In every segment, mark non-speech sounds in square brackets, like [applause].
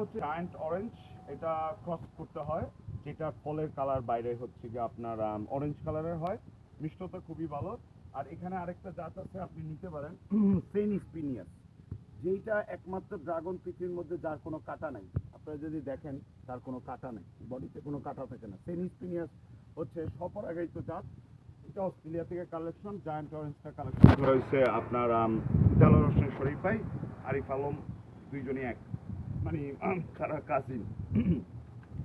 হচ্ছে giant orange এটা cross করতে হয়, যেটা ফলের কালার বাইরে হচ্ছে গিয়ে আপনার অরেঞ্জ কালারের হয়। মিষ্টতা খুবই ভালো। আর এখানে আরেকটা জাত আছে, আপনি নিতে পারেন [clears throat] সেন স্পিনিয়াস যেইটা একমাত্র ড্রাগন পৃথিবীর মধ্যে যার কোনো কাটা নাই। আপনারা যদি দেখেন, তার কোনো কাটা নেই। বডিতে কোনো কাটা থাকে না। সেন স্পিনিয়াস হচ্ছে সপরাগায়িত জাত। এটা অস্ট্রেলিয়া থেকে কালেকশন জায়ান্ট অরেঞ্জটা কালেকশন হয়েছে আপনার জালাল হোসেন শরীফ ভাই আরিফ আলম, দুইজনই এক। মানে তারা কাজিন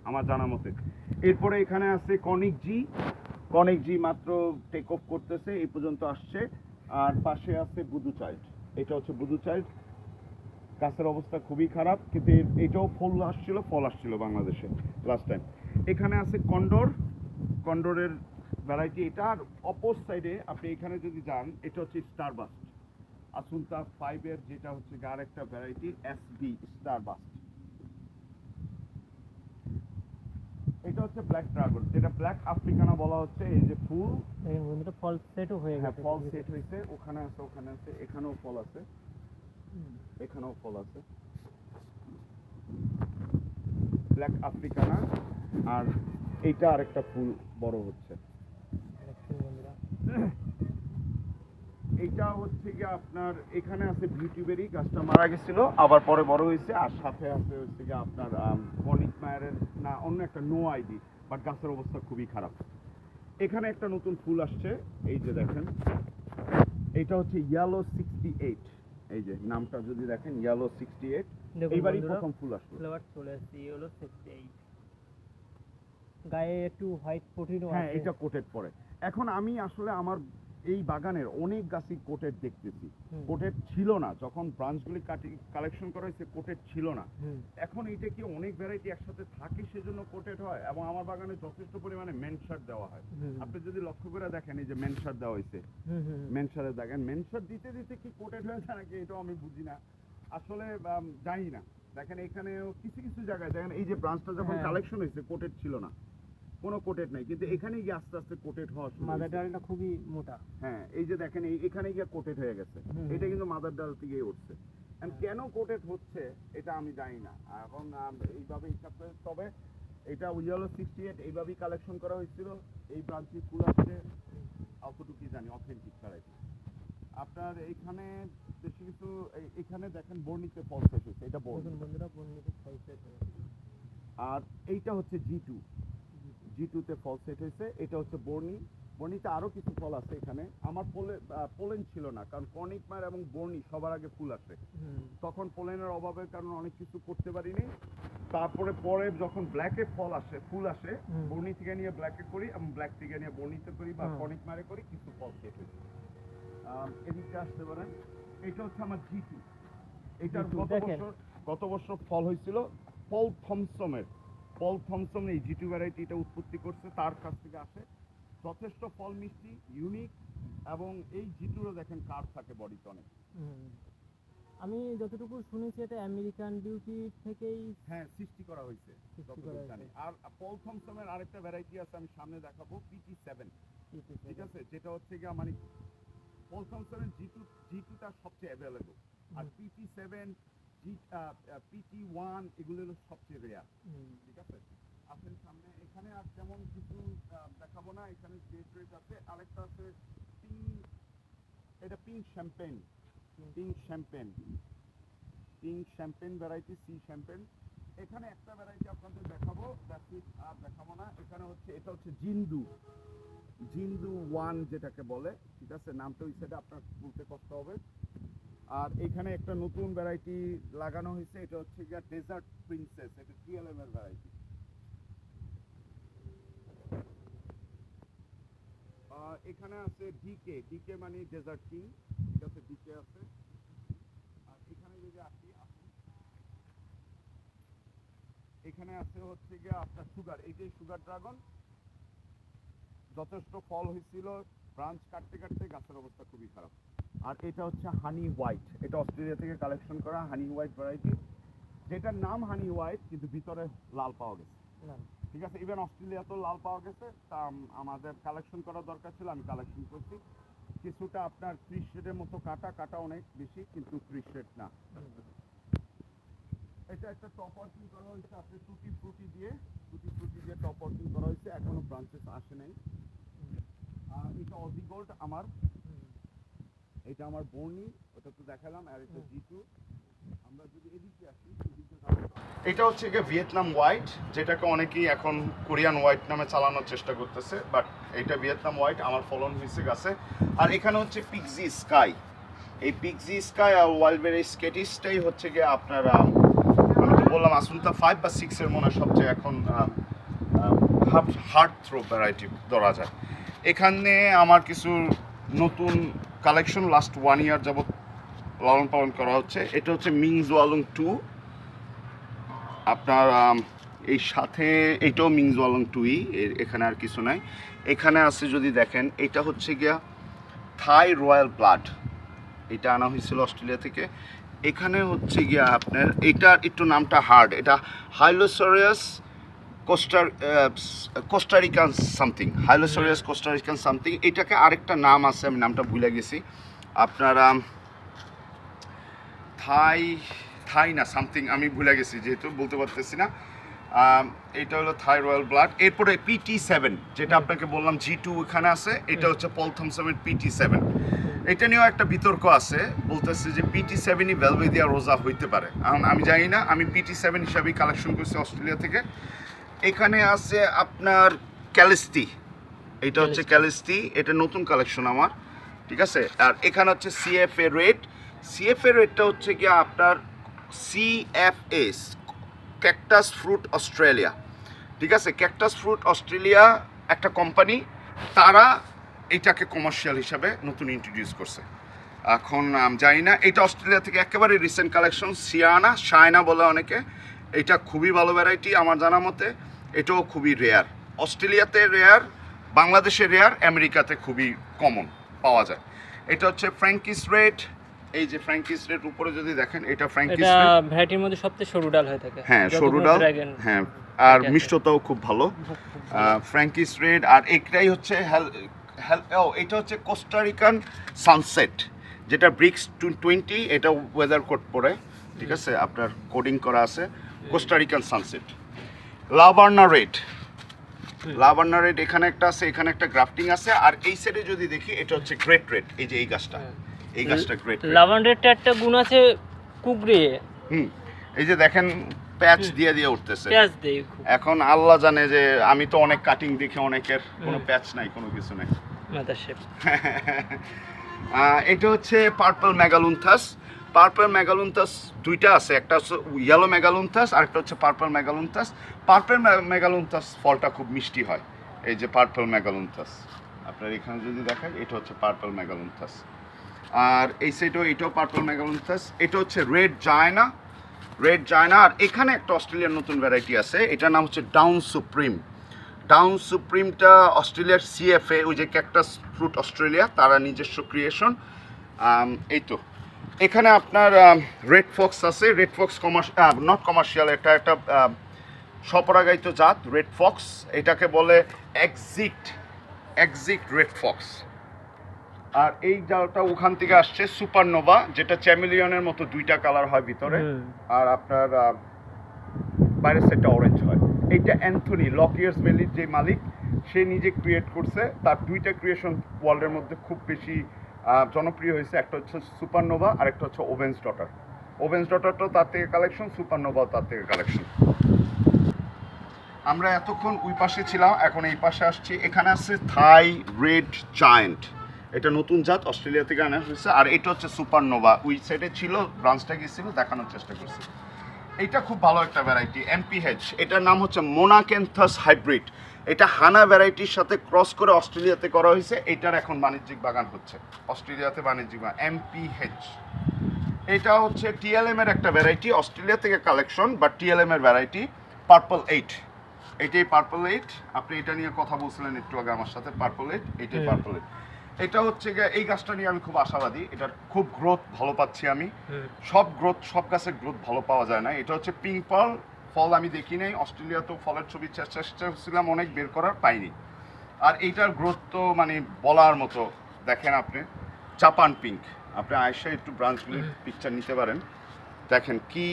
আমার জানা মতে। এরপরে এখানে আছে কনিক জি। কনিক জি মাত্র টেক অফ করতেছে, এই পর্যন্ত আসছে। আর পাশে আছে বুদু চাইল্ড এটা হচ্ছে বুদু চাইল্ড গাছের অবস্থা খুবই খারাপ, কিন্তু এটাও ফল আসছিল ফল আসছিল বাংলাদেশে লাস্ট টাইম এখানে আছে কন্ডোর কন্ডোরের ভ্যারাইটি এটা আর অপর সাইডে আপনি এখানে যদি যান, এটা হচ্ছে স্টারবাস্ট আসুনতা ফাইভের যেটা হচ্ছে আর একটা ভ্যারাইটি এস বি স্টারবাস্ট এটা হচ্ছে ব্ল্যাক ড্রাগন যেটা ব্ল্যাক আফ্রিকানা বলা হচ্ছে এই যে ফুল। বন্ধুরা ফল সেটও হয়ে হ্যাঁ গেছে। ফল সেট হয়েছে ওখানে আছে ওখানে আছে এখানেও ফল আছে। এখানেও ফল আছে। ব্ল্যাক আফ্রিকানা আর এইটা আরেকটা ফুল বড় হচ্ছে। এইটা হচ্ছে কি আপনার এখানে আছে বিউটিবেরি গাছটা মারা গেছিল আবার পরে বড় হয়েছে আর সাথে আছে হচ্ছে কি আপনার কনিক মায়ের না অন্য একটা নো আইডি বাট গাছের অবস্থা খুবই খারাপ। এখানে একটা নতুন ফুল আসছে এই যে দেখেন এটা হচ্ছে ইয়েলো সিক্সটি এইট এই যে নামটা যদি দেখেন ইয়েলো সিক্সটি এইট এইবারই প্রথম ফুল আসলো। চলে আসছে এই হলো সিক্সটি এইট গায়ে একটু হোয়াইট প্রোটিনও হ্যাঁ এটা কোটেড পরে। এখন আমি আসলে আমার এই বাগানের অনেক গাছই কোটেড দেখতেছি। কোটেড ছিল না যখন ব্রাঞ্চগুলি কাটি কালেকশন করা হয়েছে কোটেড ছিল না। এখন এইটা কি অনেক ভ্যারাইটি একসাথে থাকে সেজন্য কোটেড হয় এবং আমার বাগানে যথেষ্ট পরিমাণে মেনসার দেওয়া হয়। আপনি যদি লক্ষ্য করে দেখেন এই যে মেনসার দেওয়া হয়েছে। মেনসারে দেখেন মেনসার দিতে দিতে কি কোটেড হয়েছে নাকি এটাও আমি বুঝি না। আসলে জানি না। দেখেন এখানেও কিছু কিছু জায়গায় দেখেন এই যে ব্রাঞ্চটা যখন হ্যাঁ। কালেকশন হয়েছে কোটেড ছিল না। কোনো কোটেড নাই কিন্তু এখানেই গিয়ে আস্তে আস্তে কোটেড হওয়া মাদার ডালটা খুবই মোটা। হ্যাঁ এই যে দেখেন এখানে গিয়ে কোটেড হয়ে গেছে। এটা কিন্তু মাদার ডাল থেকে উঠছে। কেন কোটেড হচ্ছে এটা আমি জানি না। এখন এইভাবে হিসাব করে তবে এটা উইয়ালো সিক্সটি এইট এইভাবেই কালেকশন করা হয়েছিল। এই ব্রাঞ্চি ফুল আসছে অতটুকুই জানি অথেন্টিক ভ্যারাইটি আপনার এইখানে বেশি কিছু এখানে দেখেন বর্ণিতে ফল শেষ হয়েছে। এটা বর্ণ দেখুন বন্ধুরা বন্ধুদের ফল সেট হয়ে গেছে। আর এইটা হচ্ছে জি টু জি টুতে ফল সেট হয়েছে এটা হচ্ছে বর্ণি বর্ণিতে আরও কিছু ফল আছে এখানে। আমার পোলে পোলেন ছিল না কারণ কর্নিক মার এবং বর্ণি সবার আগে ফুল আসে হুম। তখন পোলেনের অভাবের কারণে অনেক কিছু করতে পারিনি। তারপরে পরে যখন ব্ল্যাকে ফল আসে ফুল আসে। বর্ণি থেকে নিয়ে ব্ল্যাকে করি এবং ব্ল্যাক থেকে নিয়ে বর্ণিতে করি বা। কনিক মারে করি কিছু ফল সেট হয়েছে। এদিকে আসতে পারেন। এটা হচ্ছে আমার জি টু এটার গত বছর গত বছর ফল হয়েছিল। পল থমসমের পল থমসম এই জি টু ভ্যারাইটিটা উৎপত্তি করছে তার কাছ থেকে আসে। যথেষ্ট ফল মিষ্টি ইউনিক এবং এই জিটুরও দেখেন কার থাকে বডিতে অনেক আমি যতটুকু শুনেছি এটা আমেরিকান বিউটি থেকেই হ্যাঁ সৃষ্টি করা হয়েছে। জানি। আর পল থমসমের আরেকটা ভ্যারাইটি আছে আমি সামনে দেখাবো পিটি সেভেন ঠিক আছে? যেটা হচ্ছে গিয়ে মানে পল থমসমের জি টু জি টুটা সবচেয়ে অ্যাভেলেবল আর। PT seven G PT one এগুলো হলো সবচেয়ে রেয়ার ঠিক আছে? আসেন সামনে এখানে আর তেমন কিছু দেখাবো না এখানে ডেট রেট আছে আরেকটা আছে পিঙ্ক এটা pink champagne pink champagne pink champagne variety C champagne এখানে একটা ভ্যারাইটি আপনাদের দেখাবো দ্যাটস ইট আর দেখাবো না এখানে হচ্ছে এটা হচ্ছে জিন্দু জিন্দু ওয়ান যেটাকে বলে ঠিক আছে? নামটা ওই সাইডে আপনার বলতে কষ্ট হবে। আর এখানে একটা নতুন ভ্যারাইটি লাগানো হয়েছে, এটা হচ্ছে গিয়া ডেজার্ট প্রিন্সেস এটা টিএলএম এর ভ্যারাইটি এখানে আছে ডিকে ডিকে মানে ডেজার্ট কিং ঠিক আছে ডিকে আছে। আর এখানে যদি আসি এখানে আছে হচ্ছে গিয়ে আপনার সুগার এই যে সুগার ড্রাগন যথেষ্ট ফল হয়েছিল ব্রাঞ্চ কাটতে কাটতে গাছের অবস্থা খুবই খারাপ। আর এটা হচ্ছে হানি হোয়াইট এটা অস্ট্রেলিয়া থেকে কালেকশন করা হানি হোয়াইট ভ্যারাইটি যেটার নাম হানি হোয়াইট কিন্তু ভিতরে লাল পাওয়া গেছে। ঠিক আছে? ইভেন অস্ট্রেলিয়াতেও লাল পাওয়া গেছে। তা আমাদের কালেকশন করার দরকার ছিল আমি কালেকশন করছি। কিছুটা আপনার ত্রিশ শেডের মতো কাটা কাটা অনেক বেশি কিন্তু ত্রিশ শেড না। এটা একটা টপ ওয়ার্কিং করা হয়েছে আপনি টুটি ফ্রুটি দিয়ে টুটি ফ্রুটি দিয়ে টপ ওয়ার্কিং করা হয়েছে এখনও ব্রাঞ্চেস আসে নাই। আর এটা অজি গোল্ড আমার এটা আমার বর্নি ওটা তো দেখালাম আর এটা জি টু আমরা যদি এদিকে আসি এটা হচ্ছে গিয়ে ভিয়েতনাম হোয়াইট যেটাকে অনেকেই এখন কোরিয়ান হোয়াইট নামে চালানোর চেষ্টা করতেছে বাট এটা ভিয়েতনাম হোয়াইট আমার ফলন হয়েছে গাছে। আর এখানে হচ্ছে পিকজি স্কাই। এই পিকজি স্কাই আর ওয়াইল্ডবেরি স্কেটিসটাই হচ্ছে গিয়ে আপনার আম, আমি তো বললাম আসুনতা ফাইভ বা সিক্সের মনে হয় সবচেয়ে এখন হার্ড থ্রো ভ্যারাইটি ধরা যায়। এখানে আমার কিছু নতুন কালেকশন লাস্ট ওয়ান ইয়ার যাবত লালন পালন করা হচ্ছে। এটা হচ্ছে ওয়ালং টু আপনার এই সাথে এটাও মিংস ওয়ালং টুই এখানে আর কিছু নাই। এখানে আছে যদি দেখেন, এটা হচ্ছে গিয়া থাই রয়্যাল ব্লাড এটা আনা হয়েছিল অস্ট্রেলিয়া থেকে। এখানে হচ্ছে গিয়া আপনার, এটার একটু নামটা হার্ড এটা Hylocereus Costa Costa Rican something Hylocereus Costa Rican something এটাকে আরেকটা নাম আছে আমি নামটা ভুলে গেছি। আপনারা থাই থাই না সামথিং আমি ভুলে গেছি যেহেতু বলতে পারতেছি না। এটা হলো থাই রয়্যাল ব্লাড এরপরে পিটি সেভেন যেটা আপনাকে বললাম জি টু এখানে আছে এটা হচ্ছে পল থমসমের পিটি সেভেন এটা নিয়েও একটা বিতর্ক আছে বলতেছে যে পিটি সেভেনই ভেলভেদিয়া রোজা হইতে পারে। এখন আমি জানি না আমি পিটি সেভেন হিসাবেই কালেকশন করছি অস্ট্রেলিয়া থেকে। এখানে আছে আপনার ক্যালিস্টি এটা হচ্ছে ক্যালিস্টি এটা নতুন কালেকশন আমার ঠিক আছে? আর এখানে হচ্ছে সিএফএ রেট সিএফএ রেটটা হচ্ছে কি আপনার সিএফএস ক্যাকটাস ফ্রুট অস্ট্রেলিয়া ঠিক আছে? ক্যাকটাস ফ্রুট অস্ট্রেলিয়া একটা কোম্পানি তারা এটাকে কমার্শিয়াল হিসাবে নতুন ইন্ট্রোডিউস করছে। এখন আমি জানি না এটা অস্ট্রেলিয়া থেকে একেবারে রিসেন্ট কালেকশন সিয়ানা শায়না বলে অনেকে। এটা খুবই ভালো ভ্যারাইটি আমার জানা মতে। এটাও খুবই রেয়ার অস্ট্রেলিয়াতে রেয়ার বাংলাদেশে রেয়ার আমেরিকাতে খুবই কমন পাওয়া যায়। এটা হচ্ছে ফ্র্যাঙ্কিস রেড এই যে ফ্র্যাঙ্কিস রেড উপরে যদি দেখেন এটা ফ্র্যাঙ্কিস রেড ভ্যারাইটির মধ্যে সবচেয়ে সরু ডাল হয়ে থাকে। হ্যাঁ সরু ডাল হ্যাঁ আর মিষ্টতাও খুব ভালো। [laughs] ফ্র্যাঙ্কিস রেড আর এটাই হচ্ছে হেল হেল ও এটা হচ্ছে কোস্টারিকান সানসেট যেটা ব্রিক্স টোয়েন্টি এটা ওয়েদার কোড পরে ঠিক আছে আপনার কোডিং করা আছে। Costa Rican sunset Laverna red Laverna red এখানে একটা আছে এখানে একটা গ্রাফটিং আছে আর এই সাইডে যদি দেখি এটা হচ্ছে গ্রেট রেড এই যে এই গাছটা। হ্যাঁ। এই গাছটা গ্রেট লাভান্ডারটা একটা গুণ আছে কুকড়ে। হুম এই যে দেখেন প্যাচ দিয়ে দিয়ে উঠতেছে। এখন আল্লাহ জানে যে আমি তো অনেক কাটিং দেখি অনেকের কোনো প্যাচ নাই কোনো কিছু নাই। [laughs] এটা হচ্ছে পার্পল মেগালুন্থাস পার্পল মেগালুন্থাস দুইটা আছে, একটা হচ্ছে ইয়েলো মেগালুন্থাস আর একটা হচ্ছে পার্পল মেগালুন্থাস পার্পল মেগালুন্থাস ফলটা খুব মিষ্টি হয়, এই যে পার্পল মেগালুন্থাস আপনার এখানে যদি দেখেন এটা হচ্ছে পার্পল মেগালুন্থাস আর এই সাইডেও এটাও পার্পল মেগালুন্থাস এটা হচ্ছে রেড জায়না রেড জায়না আর এখানে একটা অস্ট্রেলিয়ার নতুন ভ্যারাইটি আছে, এটার নাম হচ্ছে ডাউন সুপ্রিম ডাউন সুপ্রিমটা অস্ট্রেলিয়ার সিএফএ ওই যে ক্যাকটাস ফ্রুট অস্ট্রেলিয়া, তারা নিজস্ব ক্রিয়েশন এই তো। এখানে আপনার রেড ফক্স আছে। Red fox commerce not commercial এটা একটা স্বপরাগায়িত জাত রেড ফক্স এটাকে বলে এক্সিট এক্সিট রেড ফক্স আর এই জালটা ওখান থেকে আসছে সুপারনোভা যেটা চ্যামিলিয়নের মতো দুইটা কালার হয় ভিতরে। আর আপনার বাইরের সাইডটা অরেঞ্জ হয়। এইটা অ্যান্থনি লকিয়ার্স ভ্যালির যে মালিক সে নিজে ক্রিয়েট করছে। তার দুইটা ক্রিয়েশন ওয়ার্ল্ডের মধ্যে খুব বেশি জনপ্রিয় হয়েছে। একটা হচ্ছে সুপারনোভা আর একটা হচ্ছে ওভেন্স ডটার ওভেন্স ডটারটাও তার থেকে কালেকশন সুপারনোভাও তার থেকে কালেকশন আমরা এতক্ষণ ওই পাশে ছিলাম, এখন এই পাশে আসছি। এখানে আছে থাই রেড জায়েন্ট এটা নতুন জাত, অস্ট্রেলিয়া থেকে আনা হয়েছে, আর এটা হচ্ছে সুপারনোভা ওই সাইডে ছিল ব্রাঞ্চটা গিয়েছিল, দেখানোর চেষ্টা করছি। এইটা খুব ভালো একটা ভ্যারাইটি এমপিএইচ এটার নাম হচ্ছে মোনাকেন্থাস হাইব্রিড এটা হানা ভ্যারাইটির সাথে ক্রস করে অস্ট্রেলিয়াতে করা হয়েছে। এটার এখন বাণিজ্যিক বাগান হচ্ছে। অস্ট্রেলিয়াতে বাণিজ্যিক বাগান এমপিএইচ এটা হচ্ছে টিএলএম এর একটা ভ্যারাইটি অস্ট্রেলিয়া থেকে কালেকশন বা টিএলএম এর ভ্যারাইটি পার্পল এইট এটাই পার্পল এইট আপনি এটা নিয়ে কথা বলছিলেন একটু আগে আমার সাথে পার্পল এইট এটাই পার্পল এইট এটা হচ্ছে এই গাছটা নিয়ে আমি খুব আশাবাদী। এটার খুব গ্রোথ ভালো পাচ্ছি আমি। সব গ্রোথ সব গাছের গ্রোথ ভালো পাওয়া যায় না। এটা হচ্ছে পিঙ্ক পার্ল ফল আমি দেখি নাই অস্ট্রেলিয়াতেও ফলের ছবি চেষ্টা চেষ্টা করছিলাম অনেক বের করার পাইনি। আর এইটার গ্রোথ তো মানে বলার মতো দেখেন আপনি জাপান পিঙ্ক আপনি আয়সা একটু ব্রাঞ্চগুলির পিকচার নিতে পারেন। দেখেন কি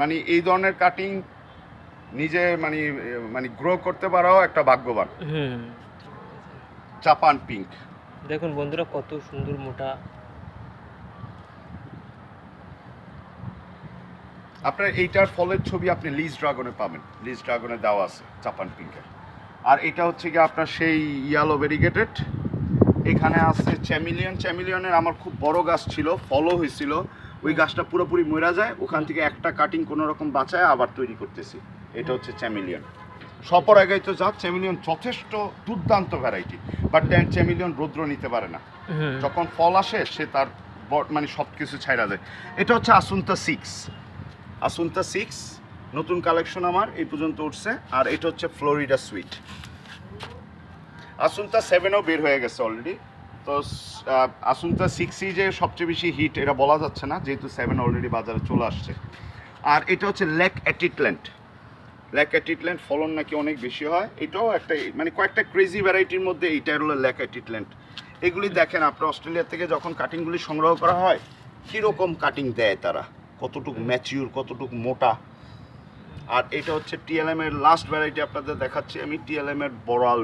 মানে এই ধরনের কাটিং নিজে মানে মানে গ্রো করতে পারাও একটা ভাগ্যবান। হুম জাপান পিঙ্ক দেখুন বন্ধুরা কত সুন্দর মোটা আপনার এইটার ফলের ছবি আপনি লিজ ড্রাগনে পাবেন। লিজ ড্রাগনে দেওয়া আছে জাপান পিঙ্কের আর এটা হচ্ছে কি আপনার সেই ইয়ালো ভেরিগেটেড এখানে আছে চ্যামিলিয়ন চ্যামিলিয়নের আমার খুব বড় গাছ ছিল ফলও হয়েছিল। ওই গাছটা পুরোপুরি মরা যায় ওখান থেকে একটা কাটিং কোনো রকম বাঁচায় আবার তৈরি করতেছি। এটা হচ্ছে চ্যামিলিয়ন সপর আগে তো যা চ্যামিলিয়ন যথেষ্ট দুর্দান্ত ভ্যারাইটি বাট চ্যামিলিয়ন রৌদ্র নিতে পারে না। যখন ফল আসে সে তার মানে সব কিছু ছাইড়া দেয়। এটা হচ্ছে আসুন্তা সিক্স আসুন্তা সিক্স নতুন কালেকশন আমার, এই পর্যন্ত উঠছে, আর এটা হচ্ছে ফ্লোরিডা সুইট আসুন্তা সেভেনও বের হয়ে গেছে অলরেডি তো আসুন্তা সিক্সই যে সবচেয়ে বেশি হিট এটা বলা যাচ্ছে না, যেহেতু সেভেন অলরেডি বাজারে চলে আসছে। আর এটা হচ্ছে ল্যাক অ্যাটিটল্যান্ড ল্যাক অ্যাটিটল্যান্ড ফলন নাকি অনেক বেশি হয়, এটাও একটা মানে কয়েকটা ক্রেজি ভ্যারাইটির মধ্যে এইটা হলো ল্যাক অ্যাটিটল্যান্ড এগুলি দেখেন, আপনার অস্ট্রেলিয়া থেকে যখন কাটিংগুলি সংগ্রহ করা হয়, কীরকম কাটিং দেয় তারা? কতটুকু ম্যাচিউর কতটুকু মোটা। আর এটা হচ্ছে টিএলএম এর লাস্ট ভ্যারাইটি আপনাদের দেখাচ্ছি, আমি টিএলএম এর বড়াল।